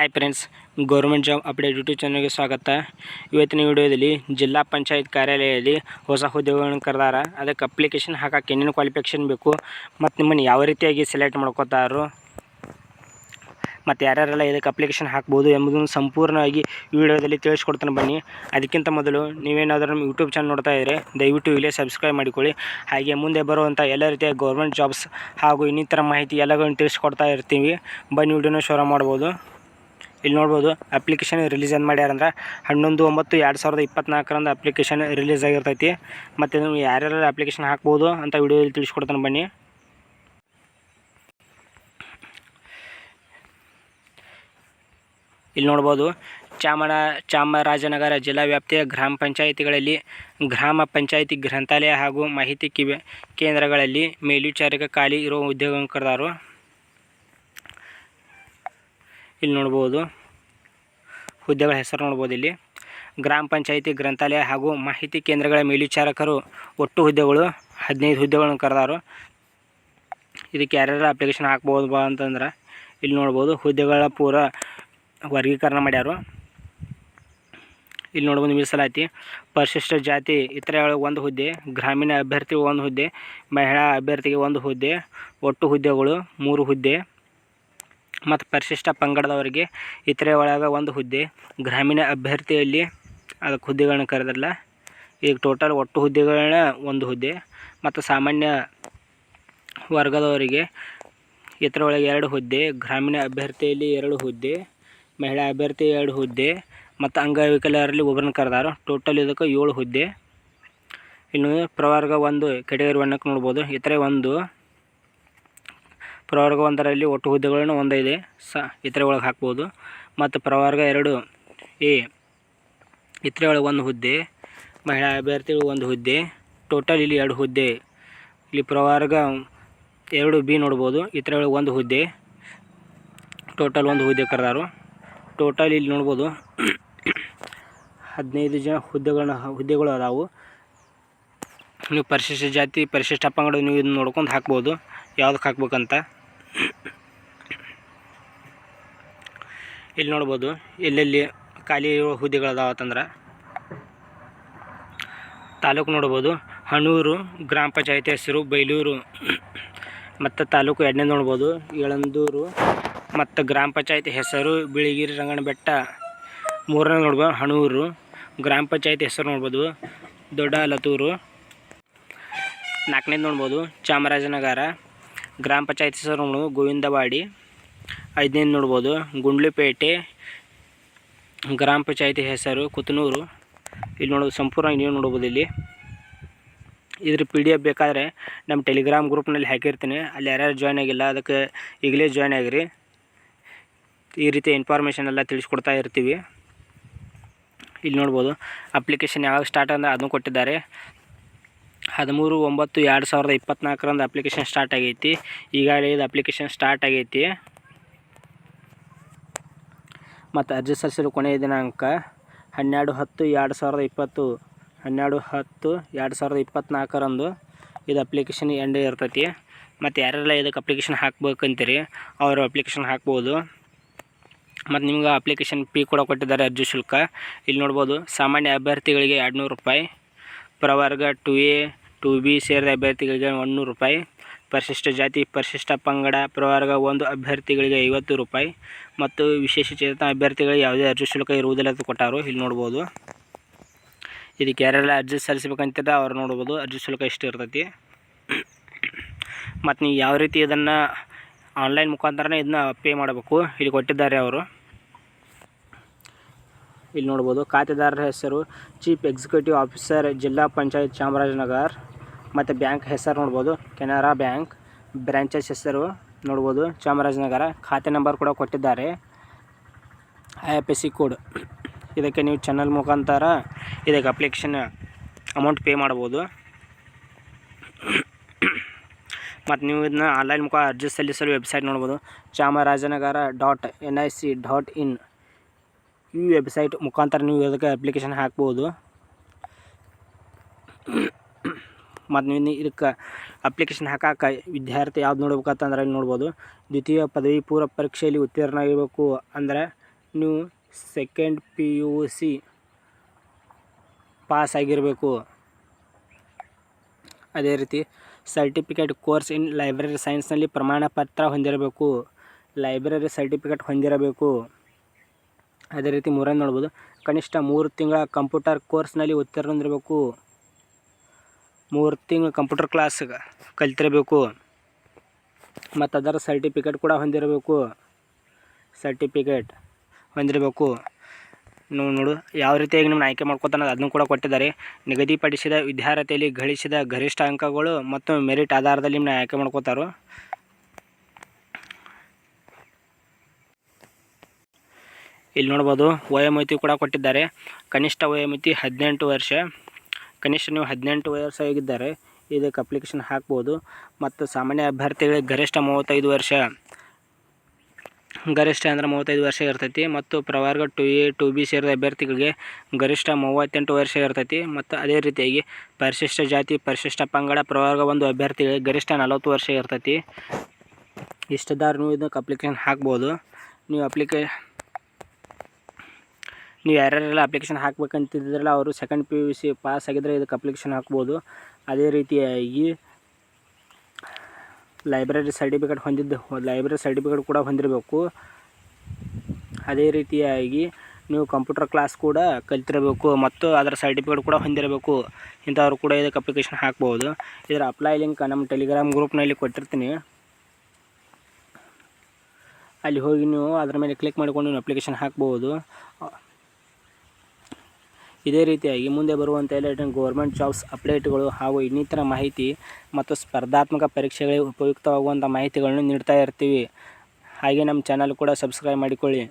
Hi friends government job update YouTube ಚಾನಲ್ಗೆ ಸ್ವಾಗತ. ಇವತ್ತಿನ ವಿಡಿಯೋದಲ್ಲಿ ಜಿಲ್ಲಾ ಪಂಚಾಯತ್ ಕಾರ್ಯಾಲಯದಲ್ಲಿ ಹೊಸ ಹುದ್ದೆಗಳನ್ನು ಕರೆದಾರ. ಅದಕ್ಕೆ ಅಪ್ಲಿಕೇಶನ್ ಹಾಕಕ್ಕೆ ಏನೇನು ಕ್ವಾಲಿಫಿಕೇಷನ್ ಬೇಕು, ಮತ್ತು ನಿಮ್ಮನ್ನು ಯಾವ ರೀತಿಯಾಗಿ ಸೆಲೆಕ್ಟ್ ಮಾಡ್ಕೋತಾರೋ, ಮತ್ತು ಯಾರ್ಯಾರೆಲ್ಲ ಇದಕ್ಕೆ ಅಪ್ಲಿಕೇಶನ್ ಹಾಕ್ಬೋದು ಎಂಬುದನ್ನು ಸಂಪೂರ್ಣವಾಗಿ ವಿಡಿಯೋದಲ್ಲಿ ತಿಳಿಸ್ಕೊಡ್ತಾನೆ ಬನ್ನಿ. ಅದಕ್ಕಿಂತ ಮೊದಲು ನೀವೇನಾದರೂ ನಮ್ಮ ಯೂಟ್ಯೂಬ್ ಚಾನಲ್ ನೋಡ್ತಾ ಇದ್ದರೆ ದಯವಿಟ್ಟು ಇಲ್ಲೇ ಸಬ್ಸ್ಕ್ರೈಬ್ ಮಾಡಿಕೊಳ್ಳಿ. ಹಾಗೆ ಮುಂದೆ ಬರುವಂಥ ಎಲ್ಲ ರೀತಿಯ ಗೌರ್ಮೆಂಟ್ ಜಾಬ್ಸ್ ಹಾಗೂ ಇನ್ನಿತರ ಮಾಹಿತಿ ಎಲ್ಲಗಳನ್ನು ತಿಳಿಸ್ಕೊಡ್ತಾ ಇರ್ತೀವಿ. ಬನ್ನಿ ವಿಡಿಯೋನ ಶುರು ಮಾಡ್ಬೋದು. ಇಲ್ಲಿ ನೋಡ್ಬೋದು ಅಪ್ಲಿಕೇಶನ್ ರಿಲೀಸ್ ಏನು ಮಾಡ್ಯಾರಂದ್ರೆ ಹನ್ನೊಂದು, ಒಂಬತ್ತು, ಎರಡು ಸಾವಿರದ ಇಪ್ಪತ್ನಾಲ್ಕರಂದು ಅಪ್ಲಿಕೇಶನ್ ರಿಲೀಸ್ ಆಗಿರ್ತೈತಿ. ಮತ್ತು ನೀವು ಯಾರ್ಯಾರು ಅಪ್ಲಿಕೇಶನ್ ಹಾಕ್ಬೋದು ಅಂತ ವಿಡಿಯೋದಲ್ಲಿ ತಿಳಿಸ್ಕೊಡ್ತಾನೆ ಬನ್ನಿ. ಇಲ್ಲಿ ನೋಡ್ಬೋದು ಚಾಮರ ಚಾಮರಾಜನಗರ ಜಿಲ್ಲಾ ವ್ಯಾಪ್ತಿಯ ಗ್ರಾಮ ಪಂಚಾಯಿತಿಗಳಲ್ಲಿ, ಗ್ರಾಮ ಪಂಚಾಯಿತಿ ಗ್ರಂಥಾಲಯ ಹಾಗೂ ಮಾಹಿತಿ ಕಿವೆ ಕೇಂದ್ರಗಳಲ್ಲಿ ಮೇಲ್ವಿಚಾರಕ ಖಾಲಿ ಇರುವ ಉದ್ಯೋಗ ಕರೆದಾರು ಇಲ್ಲಿ ನೋಡ್ಬೋದು. ಹುದ್ದೆಗಳ ಹೆಸರು ನೋಡ್ಬೋದು ಇಲ್ಲಿ. ಗ್ರಾಮ ಪಂಚಾಯಿತಿ, ಗ್ರಂಥಾಲಯ ಹಾಗೂ ಮಾಹಿತಿ ಕೇಂದ್ರಗಳ ಮೇಲ್ವಿಚಾರಕರು ಒಟ್ಟು ಹುದ್ದೆಗಳು ಹದಿನೈದು ಹುದ್ದೆಗಳನ್ನು ಕರೆದಾರು. ಇದಕ್ಕೆ ಯಾರ್ಯಾರು ಅಪ್ಲಿಕೇಶನ್ ಹಾಕ್ಬೋದು ಬಾ ಅಂತಂದ್ರೆ ಇಲ್ಲಿ ನೋಡ್ಬೋದು. ಹುದ್ದೆಗಳ ಪೂರ ವರ್ಗೀಕರಣ ಮಾಡ್ಯಾರು. ಇಲ್ಲಿ ನೋಡ್ಬೋದು ಮೀಸಲಾತಿ. ಪರಿಶಿಷ್ಟ ಜಾತಿ ಇತರೆ ಒಂದು ಹುದ್ದೆ, ಗ್ರಾಮೀಣ ಅಭ್ಯರ್ಥಿಗೆ ಒಂದು ಹುದ್ದೆ, ಮಹಿಳಾ ಅಭ್ಯರ್ಥಿಗೆ ಒಂದು ಹುದ್ದೆ, ಒಟ್ಟು ಹುದ್ದೆಗಳು ಮೂರು ಹುದ್ದೆ. ಮತ್ತು ಪರಿಶಿಷ್ಟ ಪಂಗಡದವರಿಗೆ ಇತರೆ ಒಳಗೆ ಒಂದು ಹುದ್ದೆ. ಗ್ರಾಮೀಣ ಅಭ್ಯರ್ಥಿಯಲ್ಲಿ ಅದಕ್ಕೆ ಹುದ್ದೆಗಳನ್ನ ಕರೆದ್ರಲ್ಲ, ಈಗ ಟೋಟಲ್ ಒಟ್ಟು ಹುದ್ದೆಗಳನ್ನ ಒಂದು ಹುದ್ದೆ. ಮತ್ತು ಸಾಮಾನ್ಯ ವರ್ಗದವರಿಗೆ ಇತರ ಒಳಗೆ ಎರಡು ಹುದ್ದೆ, ಗ್ರಾಮೀಣ ಅಭ್ಯರ್ಥಿಯಲ್ಲಿ ಎರಡು ಹುದ್ದೆ, ಮಹಿಳಾ ಅಭ್ಯರ್ಥಿ ಎರಡು ಹುದ್ದೆ, ಮತ್ತು ಅಂಗವಿಕಲರಲ್ಲಿ ಒಬ್ಬರನ್ನ ಕರೆದಾರ. ಟೋಟಲ್ ಇದಕ್ಕೆ ಏಳು ಹುದ್ದೆ. ಇನ್ನು ಪ್ರವರ್ಗ ಒಂದು, ಕೆಟಗರಿ ಒನ್ನಕ್ಕೆ ನೋಡ್ಬೋದು. ಇತರೆ ಒಂದು ಪ್ರವರ್ಗ ಒಂದರಲ್ಲಿ ಒಟ್ಟು ಹುದ್ದೆಗಳನ್ನು ಒಂದಿದೆ ಸ, ಇತರೆ ಒಳಗೆ ಹಾಕ್ಬೋದು. ಮತ್ತು ಪ್ರವರ್ಗ ಎರಡು, ಎ, ಇತರೆ ಒಳಗೆ ಒಂದು ಹುದ್ದೆ, ಮಹಿಳಾ ಅಭ್ಯರ್ಥಿಗಳು ಒಂದು ಹುದ್ದೆ. ಟೋಟಲ್ ಇಲ್ಲಿ ಎರಡು ಹುದ್ದೆ. ಇಲ್ಲಿ ಪ್ರವರ್ಗ ಎರಡು ಬಿ ನೋಡ್ಬೋದು. ಇತರೆ ಒಳಗೆ ಒಂದು ಹುದ್ದೆ. ಟೋಟಲ್ ಒಂದು ಹುದ್ದೆ ಕರೆದಾರು. ಟೋಟಲ್ ಇಲ್ಲಿ ನೋಡ್ಬೋದು. ಹದಿನೈದು ಜನ ಹುದ್ದೆಗಳನ್ನ, ಹುದ್ದೆಗಳು ಅದಾವು. ನೀವು ಪರಿಶಿಷ್ಟ ಜಾತಿ, ಪರಿಶಿಷ್ಟ ಪಂಗಡ ನೀವು ಇದನ್ನ ನೋಡ್ಕೊಂಡು ಹಾಕ್ಬೋದು. ಯಾವ್ದಕ್ಕೆ ಹಾಕ್ಬೇಕಂತ. ಇಲ್ಲಿ ನೋಡ್ಬೋದು, ಎಲ್ಲೆಲ್ಲಿ ಖಾಲಿ ಇರೋ ಹುದ್ದೆಗಳು ಅದಾವತ್ತಂದ್ರೆ ತಾಲೂಕು ನೋಡ್ಬೋದು ಹಣೂರು ಗ್ರಾಮ ಪಂಚಾಯತಿ ಹೆಸರು ಬೈಲೂರು. ಮತ್ತು ತಾಲೂಕು ಎರಡನೇ ನೋಡ್ಬೋದು ಏಳಂದೂರು ಮತ್ತು ಗ್ರಾಮ ಪಂಚಾಯತಿ ಹೆಸರು ಬಿಳಿಗಿರಿ ರಂಗನ ಬೆಟ್ಟ ಮೂರನೇ ನೋಡ್ಬೋದು ಹಣೂರು ಗ್ರಾಮ ಪಂಚಾಯತಿ ಹೆಸರು ನೋಡ್ಬೋದು ದೊಡ್ಡ ಲತೂರು ನಾಲ್ಕನೇದು ನೋಡ್ಬೋದು, ಚಾಮರಾಜನಗರ. ಗ್ರಾಮ ಪಂಚಾಯತ್ ಹೆಸರು ಗೋವಿಂದವಾಡಿ. ಐದನೇದು ನೋಡ್ಬೋದು, ಗುಂಡ್ಲುಪೇಟೆ. ಗ್ರಾಮ ಪಂಚಾಯತಿ ಹೆಸರು ಕುತನೂರು. ಇಲ್ಲಿ ನೋಡೋದು ಸಂಪೂರ್ಣ ನೀವು ನೋಡ್ಬೋದು ಇಲ್ಲಿ. ಇದ್ರ ಪಿ ಡಿ ಎಫ್ ಬೇಕಾದರೆ ನಮ್ಮ ಟೆಲಿಗ್ರಾಮ್ ಗ್ರೂಪ್ನಲ್ಲಿ ಹಾಕಿರ್ತೀನಿ. ಅಲ್ಲಿ ಯಾರ್ಯಾರು ಜಾಯ್ನ್ ಆಗಿಲ್ಲ, ಅದಕ್ಕೆ ಈಗಲೇ ಜಾಯ್ನ್ ಆಗಿರಿ. ಈ ರೀತಿ ಇನ್ಫಾರ್ಮೇಷನ್ ಎಲ್ಲ ತಿಳಿಸ್ಕೊಡ್ತಾ ಇರ್ತೀವಿ. ಇಲ್ಲಿ ನೋಡ್ಬೋದು ಅಪ್ಲಿಕೇಶನ್ ಯಾವಾಗ ಸ್ಟಾರ್ಟ್ ಅಂದ್ರೆ ಅದನ್ನು ಕೊಟ್ಟಿದ್ದಾರೆ. ಹದಿಮೂರು, ಒಂಬತ್ತು, ಎರಡು ಸಾವಿರದ ಇಪ್ಪತ್ತ್ನಾಲ್ಕರಂದು ಅಪ್ಲಿಕೇಶನ್ ಸ್ಟಾರ್ಟ್ ಆಗೈತಿ. ಈಗಾಗಲೇ ಇದು ಅಪ್ಲಿಕೇಶನ್ ಸ್ಟಾರ್ಟ್ ಆಗೈತಿ. ಮತ್ತು ಅರ್ಜಿ ಸಲ್ಲಿಸಲು ಕೊನೆಯ ದಿನಾಂಕ ಹನ್ನೆರಡು, ಹತ್ತು, ಎರಡು ಸಾವಿರದ ಇಪ್ಪತ್ತು. ಹನ್ನೆರಡು, ಹತ್ತು, ಎರಡು ಸಾವಿರದ ಇಪ್ಪತ್ತ್ನಾಲ್ಕರಂದು ಇದು ಅಪ್ಲಿಕೇಶನ್ ಎಂಡ್ ಇರ್ತೈತಿ. ಮತ್ತು ಯಾರೆಲ್ಲ ಇದಕ್ಕೆ ಅಪ್ಲಿಕೇಶನ್ ಹಾಕ್ಬೇಕಂತೀರಿ, ಅವರು ಅಪ್ಲಿಕೇಶನ್ ಹಾಕ್ಬೋದು. ಮತ್ತು ನಿಮ್ಗೆ ಅಪ್ಲಿಕೇಶನ್ ಪೀ ಕೂಡ ಕೊಟ್ಟಿದ್ದಾರೆ ಅರ್ಜಿ ಶುಲ್ಕ. ಇಲ್ಲಿ ನೋಡ್ಬೋದು, ಸಾಮಾನ್ಯ ಅಭ್ಯರ್ಥಿಗಳಿಗೆ ಎರಡು ರೂಪಾಯಿ, ಪ್ರವರ್ಗ ಟು ಎ ಟು ಬಿ ಸೇರಿದ ಅಭ್ಯರ್ಥಿಗಳಿಗೆ ಒನ್ನೂರು ರೂಪಾಯಿ. ಪರಿಶಿಷ್ಟ ಜಾತಿ, ಪರಿಶಿಷ್ಟ ಪಂಗಡ, ಪ್ರವರ್ಗ ಒಂದು ಅಭ್ಯರ್ಥಿಗಳಿಗೆ ಐವತ್ತು ರೂಪಾಯಿ. ಮತ್ತು ವಿಶೇಷ ಚೇತನ ಅಭ್ಯರ್ಥಿಗಳಿಗೆ ಯಾವುದೇ ಅರ್ಜಿ ಶುಲ್ಕ ಇರುವುದಿಲ್ಲ ಅಂತ ಕೊಟ್ಟಾರು. ಇಲ್ಲಿ ನೋಡ್ಬೋದು. ಇದಕ್ಕೆ ಯಾರೆಲ್ಲ ಅರ್ಜಿ ಸಲ್ಲಿಸ್ಬೇಕಂತಿದ್ದ ಅವ್ರು ನೋಡ್ಬೋದು. ಅರ್ಜಿ ಶುಲ್ಕ ಎಷ್ಟು ಇರ್ತೈತಿ. ಮತ್ತು ನೀವು ಯಾವ ರೀತಿ ಇದನ್ನು ಆನ್ಲೈನ್ ಮುಖಾಂತರನೇ ಇದನ್ನ ಪೇ ಮಾಡಬೇಕು. ಇಲ್ಲಿ ಕೊಟ್ಟಿದ್ದಾರೆ ಅವರು. ಇಲ್ಲಿ ನೋಡ್ಬೋದು. ಖಾತೆದಾರರ ಹೆಸರು, ಚೀಫ್ ಎಕ್ಸಿಕ್ಯೂಟಿವ್ ಆಫೀಸರ್, ಜಿಲ್ಲಾ ಪಂಚಾಯತ್ ಚಾಮರಾಜನಗರ್. ಮತ್ತು ಬ್ಯಾಂಕ್ ಹೆಸರು ನೋಡ್ಬೋದು. ಕೆನರಾ ಬ್ಯಾಂಕ್ ಬ್ರಾಂಚಸ್ ಹೆಸರು ನೋಡ್ಬೋದು. ಚಾಮರಾಜನಗರ. ಖಾತೆ ನಂಬರ್ ಕೂಡ ಕೊಟ್ಟಿದ್ದಾರೆ. I F S C code. ಇದಕ್ಕೆ ನೀವು ಚಾನಲ್ ಮುಖಾಂತರ ಇದಕ್ಕೆ ಅಪ್ಲಿಕೇಶನ್ ಅಮೌಂಟ್ ಪೇ ಮಾಡ್ಬೋದು. ಮತ್ತು ನೀವು ಇದನ್ನ ಆನ್ಲೈನ್ ಮುಖ ಅರ್ಜಿ ಸಲ್ಲಿಸಲು ವೆಬ್ಸೈಟ್ ನೋಡ್ಬೋದು. Chamarajanagar dot N I C dot in ಈ ವೆಬ್ಸೈಟ್ ಮುಖಾಂತರ ನೀವು ಇದಕ್ಕೆ ಅಪ್ಲಿಕೇಶನ್ ಹಾಕ್ಬೋದು. ಮತ್ತು ನೀವು ಇದಕ್ಕೆ ಅಪ್ಲಿಕೇಶನ್ ಹಾಕಕ್ಕೆ ವಿದ್ಯಾರ್ಥಿ ಯಾವ್ದು ನೋಡ್ಬೇಕಂತಂದ್ರೆ ಇಲ್ಲಿ ನೋಡ್ಬೋದು. ದ್ವಿತೀಯ ಪದವಿ ಪೂರ್ವ ಪರೀಕ್ಷೆಯಲ್ಲಿ ಉತ್ತೀರ್ಣ ಆಗಿರಬೇಕು ಅಂದರೆ ನೀವು second P U C pass ಆಗಿರಬೇಕು. ಅದೇ ರೀತಿ ಸರ್ಟಿಫಿಕೇಟ್ ಕೋರ್ಸ್ ಇನ್ ಲೈಬ್ರರಿ ಸೈನ್ಸ್ನಲ್ಲಿ ಪ್ರಮಾಣ ಪತ್ರ ಹೊಂದಿರಬೇಕು. ಲೈಬ್ರರಿ ಸರ್ಟಿಫಿಕೇಟ್ ಹೊಂದಿರಬೇಕು. ಅದೇ ರೀತಿ ಮೂರನೇ ನೋಡ್ಬೋದು. ಕನಿಷ್ಠ ಮೂರು ತಿಂಗಳ ಕಂಪ್ಯೂಟರ್ ಕೋರ್ಸ್ನಲ್ಲಿ ಉತ್ತೀರ್ಣ ಹೊಂದಿರಬೇಕು. ಮೂರು ತಿಂಗಳು ಕಂಪ್ಯೂಟರ್ ಕ್ಲಾಸ್ ಕಲ್ತಿರಬೇಕು. ಮತ್ತು ಅದರ ಸರ್ಟಿಫಿಕೇಟ್ ಕೂಡ ಹೊಂದಿರಬೇಕು. ಸರ್ಟಿಫಿಕೇಟ್ ಹೊಂದಿರಬೇಕು. ನೀವು ನೋಡು, ಯಾವ ರೀತಿಯಾಗಿ ನಿಮ್ಮನ್ನ ಆಯ್ಕೆ ಮಾಡ್ಕೋತಾನೆ ಅದನ್ನು ಕೂಡ ಕೊಟ್ಟಿದ್ದಾರೆ. ನಿಗದಿಪಡಿಸಿದ ವಿದ್ಯಾರ್ಥಿಯಲ್ಲಿ ಗಳಿಸಿದ ಗರಿಷ್ಠ ಅಂಕಗಳು ಮತ್ತು ಮೆರಿಟ್ ಆಧಾರದಲ್ಲಿ ನಿಮ್ಮನ್ನ ಆಯ್ಕೆ ಮಾಡ್ಕೋತಾರೋ. ಇಲ್ಲಿ ನೋಡ್ಬೋದು, ವಯೋಮಿತಿ ಕೂಡ ಕೊಟ್ಟಿದ್ದಾರೆ. ಕನಿಷ್ಠ ವಯೋಮಿತಿ ಹದಿನೆಂಟು ವರ್ಷ. ಕನಿಷ್ಠ ನೀವು ಹದಿನೆಂಟು ವಯಸ್ಸಾಗಿದ್ದರೆ ಇದಕ್ಕೆ ಅಪ್ಲಿಕೇಶನ್ ಹಾಕ್ಬೋದು. ಮತ್ತು ಸಾಮಾನ್ಯ ಅಭ್ಯರ್ಥಿಗಳಿಗೆ ಗರಿಷ್ಠ ಮೂವತ್ತೈದು ವರ್ಷ. ಗರಿಷ್ಠ ಅಂದರೆ ಮೂವತ್ತೈದು ವರ್ಷ ಇರ್ತೈತಿ. ಮತ್ತು ಪ್ರವರ್ಗ ಟು ಎ ಟು ಬಿ ಸೇರಿದ ಅಭ್ಯರ್ಥಿಗಳಿಗೆ ಗರಿಷ್ಠ ಮೂವತ್ತೆಂಟು ವರ್ಷ ಇರ್ತೈತಿ. ಮತ್ತು ಅದೇ ರೀತಿಯಾಗಿ ಪರಿಶಿಷ್ಟ ಜಾತಿ, ಪರಿಶಿಷ್ಟ ಪಂಗಡ, ಪ್ರವರ್ಗ ಒಂದು ಅಭ್ಯರ್ಥಿಗಳಿಗೆ ಗರಿಷ್ಠ ನಲವತ್ತು ವರ್ಷ ಇರ್ತೈತಿ. ಇಷ್ಟದಾರು ನೀವು ಇದಕ್ಕೆ ಅಪ್ಲಿಕೇಶನ್ ಹಾಕ್ಬೋದು. ನೀವು ಅಪ್ಲಿಕೇ ನೀವು ಯಾರ್ಯಾರೆಲ್ಲ ಅಪ್ಲಿಕೇಶನ್ ಹಾಕ್ಬೇಕಂತಿದ್ರಲ್ಲ ಅವರು second P U C pass ಆಗಿದ್ರೆ ಇದಕ್ಕೆ ಅಪ್ಲಿಕೇಶನ್ ಹಾಕ್ಬೋದು. ಅದೇ ರೀತಿಯಾಗಿ ಲೈಬ್ರರಿ ಸರ್ಟಿಫಿಕೇಟ್ ಹೊಂದಿದ್ದು ಲೈಬ್ರರಿ ಸರ್ಟಿಫಿಕೇಟ್ ಕೂಡ ಹೊಂದಿರಬೇಕು. ಅದೇ ರೀತಿಯಾಗಿ ನೀವು ಕಂಪ್ಯೂಟರ್ ಕ್ಲಾಸ್ ಕೂಡ ಕಲಿತಿರಬೇಕು ಮತ್ತು ಅದರ ಸರ್ಟಿಫಿಕೇಟ್ ಕೂಡ ಹೊಂದಿರಬೇಕು. ಇಂಥವ್ರು ಕೂಡ ಇದಕ್ಕೆ ಅಪ್ಲಿಕೇಶನ್ ಹಾಕ್ಬೋದು. ಇದರ ಅಪ್ಲೈ ಲಿಂಕ್ ನಮ್ಮ ಟೆಲಿಗ್ರಾಮ್ ಗ್ರೂಪ್ನಲ್ಲಿ ಕೊಟ್ಟಿರ್ತೀನಿ. ಅಲ್ಲಿ ಹೋಗಿ ನೀವು ಅದರ ಮೇಲೆ ಕ್ಲಿಕ್ ಮಾಡಿಕೊಂಡು ನೀವು ಅಪ್ಲಿಕೇಶನ್ ಹಾಕ್ಬೋದು. ಇದೇ ರೀತಿಯಾಗಿ ಮುಂದೆ ಬರುವಂಥ ಎಲ್ಲ ಗೌರ್ಮೆಂಟ್ ಜಾಬ್ಸ್ ಅಪ್ಡೇಟ್ಗಳು ಹಾಗೂ ಇನ್ನಿತರ ಮಾಹಿತಿ ಮತ್ತು ಸ್ಪರ್ಧಾತ್ಮಕ ಪರೀಕ್ಷೆಗಳಿಗೆ ಉಪಯುಕ್ತವಾಗುವಂಥ ಮಾಹಿತಿಗಳನ್ನು ನೀಡ್ತಾ ಇರ್ತೀವಿ. ಹಾಗೆ ನಮ್ಮ ಚಾನಲ್ ಕೂಡ ಸಬ್ಸ್ಕ್ರೈಬ್ ಮಾಡಿಕೊಳ್ಳಿ.